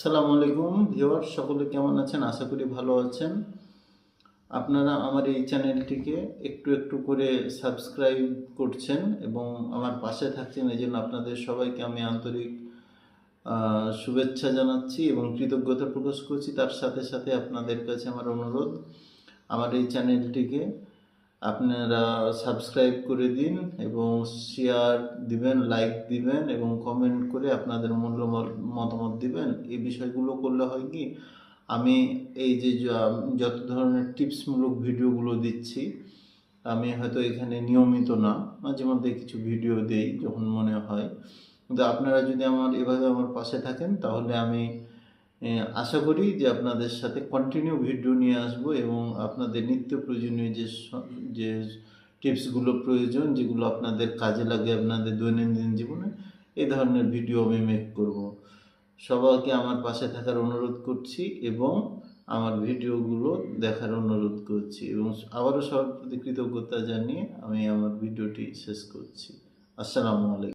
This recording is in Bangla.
আসসালামু আলাইকুম ভিউয়ার সকলে কেমন আছেন? আশা করি ভালো আছেন। আপনারা আমার এই চ্যানেলটিকে একটু একটু করে সাবস্ক্রাইব করছেন এবং আমার পাশে থাকছেন, এই জন্য আপনাদের সবাইকে আমি আন্তরিক শুভেচ্ছা জানাচ্ছি এবং কৃতজ্ঞতা প্রকাশ করছি। তার সাথে সাথে আপনাদের কাছে আমার অনুরোধ, আমার এই চ্যানেলটিকে আপনারা সাবস্ক্রাইব করে দিন এবং শেয়ার দিবেন লাইক দিবেন এবং কমেন্ট করে আপনাদের মূল্য মতামত দিবেন? এই বিষয়গুলো করলে হয় কি, আমি এই যে যত ধরনের টিপসমূলক ভিডিওগুলো দিচ্ছি, আমি হয়তো এখানে নিয়মিত না, মাঝে মধ্যে কিছু ভিডিও দেই যখন মনে হয়। কিন্তু আপনারা যদি আমার, এভাবে আমার পাশে থাকেন, তাহলে আমি আশা করি যে আপনাদের সাথে কন্টিনিউ ভিডিও নিয়ে আসব এবং আপনাদের নিত্য প্রয়োজনীয় যে যে টিপসগুলো প্রয়োজন, যেগুলো আপনাদের কাজে লাগে আপনাদের দৈনন্দিন জীবনে এই ধরনের ভিডিও আমি মেক করব। সবাইকে আমার পাশে থাকার অনুরোধ করছি এবং আমার ভিডিওগুলো দেখার অনুরোধ করছি এবং আবারও সবার প্রতি কৃতজ্ঞতা জানিয়ে আমি আমার ভিডিওটি শেষ করছি। আসসালামু আলাইকুম।